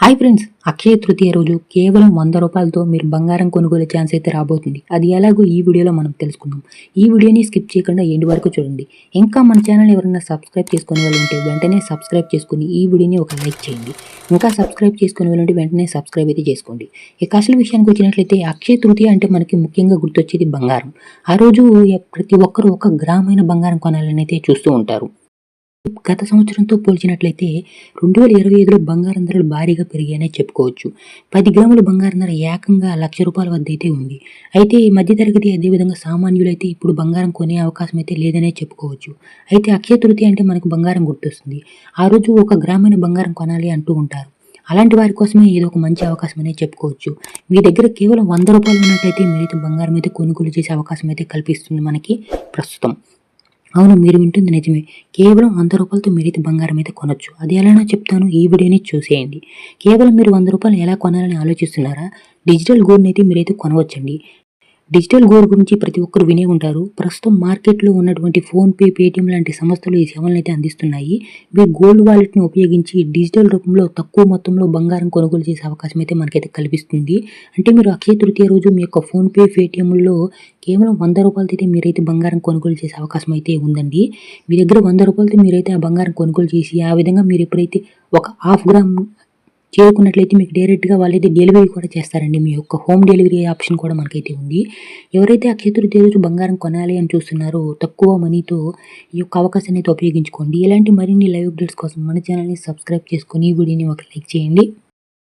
Hi friends Akshaya Tritiya రోజు కేవలం వంద రూపాయలతో మీరు బంగారం కొనుగోలు ఛాన్స్ అయితే రాబోతుంది. అది ఎలాగో ఈ వీడియోలో మనం తెలుసుకుందాం. ఈ వీడియోని స్కిప్ చేయకుండా ఎండ్ వరకు చూడండి. ఇంకా మన ఛానల్ ఎవరైనా సబ్స్క్రైబ్ చేసుకునే వాళ్ళు ఉంటే వెంటనే సబ్స్క్రైబ్ చేసుకుని ఈ వీడియోని ఒక లైక్ చేయండి. ఇంకా సబ్స్క్రైబ్ చేసుకునే వాళ్ళు ఉంటే వెంటనే సబ్స్క్రైబ్ అయితే చేసుకోండి. ఇక అసలు విషయానికి వచ్చినట్లయితే అక్షయ తృతీయ అంటే మనకి ముఖ్యంగా గుర్తొచ్చేది బంగారం. ఆ రోజు ప్రతి ఒక్కరూ ఒక గ్రామైన బంగారం కొనాలని అయితే చూస్తూ ఉంటారు. గత సంవత్సరంతో పోల్చినట్లయితే రెండు వేల ఇరవై ఐదులో బంగారం ధరలు భారీగా పెరిగాయనే చెప్పుకోవచ్చు. పది గ్రాముల బంగారం ధర ఏకంగా లక్ష రూపాయల వద్ద అయితే ఉంది. అయితే ఈ మధ్యతరగతి అదేవిధంగా సామాన్యులైతే ఇప్పుడు బంగారం కొనే అవకాశం అయితే లేదనే చెప్పుకోవచ్చు. అయితే అక్షయ తృతీయ అంటే మనకు బంగారం గుర్తొస్తుంది. ఆ రోజు ఒక గ్రామీణ బంగారం కొనాలి అంటూ ఉంటారు. అలాంటి వారి కోసమే ఏదో ఒక మంచి అవకాశం అనేది చెప్పుకోవచ్చు. మీ దగ్గర కేవలం వంద రూపాయలు ఉన్నట్టయితే మీరైతే బంగారం అయితే కొనుగోలు చేసే అవకాశం అయితే కల్పిస్తుంది మనకి ప్రస్తుతం. అవును మీరు వింటుంది నిజమే. కేవలం వంద రూపాయలతో మీరైతే బంగారం అయితే కొనొచ్చు. అది ఎలానో చెప్తాను ఈ వీడియోని చూసేయండి. కేవలం మీరు వంద రూపాయలు ఎలా కొనాలని ఆలోచిస్తున్నారా? డిజిటల్ గోల్డ్ని అయితే మీరైతే కొనవచ్చండి. డిజిటల్ గోల్డ్ గురించి ప్రతి ఒక్కరు వినే ఉంటారు. ప్రస్తుతం మార్కెట్లో ఉన్నటువంటి ఫోన్పే పేటిఎం లాంటి సంస్థలు ఈ సేవలను అయితే అందిస్తున్నాయి. మీరు గోల్డ్ వాలెట్ని ఉపయోగించి డిజిటల్ రూపంలో తక్కువ మొత్తంలో బంగారం కొనుగోలు చేసే అవకాశం అయితే మనకైతే కల్పిస్తుంది. అంటే మీరు అక్షయ తృతీయ రోజు మీ యొక్క ఫోన్పే పేటిఎంలో కేవలం వంద రూపాయలతో అయితే మీరైతే బంగారం కొనుగోలు చేసే అవకాశం అయితే ఉందండి. మీ దగ్గర వంద రూపాయలతో మీరైతే ఆ బంగారం కొనుగోలు చేసి ఆ విధంగా మీరు ఎప్పుడైతే ఒక హాఫ్ గ్రామ్ చేరుకున్నట్లయితే మీకు డైరెక్ట్గా వాళ్ళైతే డెలివరీ కూడా చేస్తారండి. మీ యొక్క హోమ్ డెలివరీ ఆప్షన్ కూడా మనకైతే ఉంది. ఎవరైతే ఆ తృతీయ రోజు బంగారం కొనాలి అని చూస్తున్నారో తక్కువ మనీతో ఈ యొక్క అవకాశాన్ని అయితే ఉపయోగించుకోండి. ఇలాంటి మరిన్ని లైవ్ అప్డేట్స్ కోసం మన ఛానల్ని సబ్స్క్రైబ్ చేసుకొని ఈ వీడియోని ఒక లైక్ చేయండి.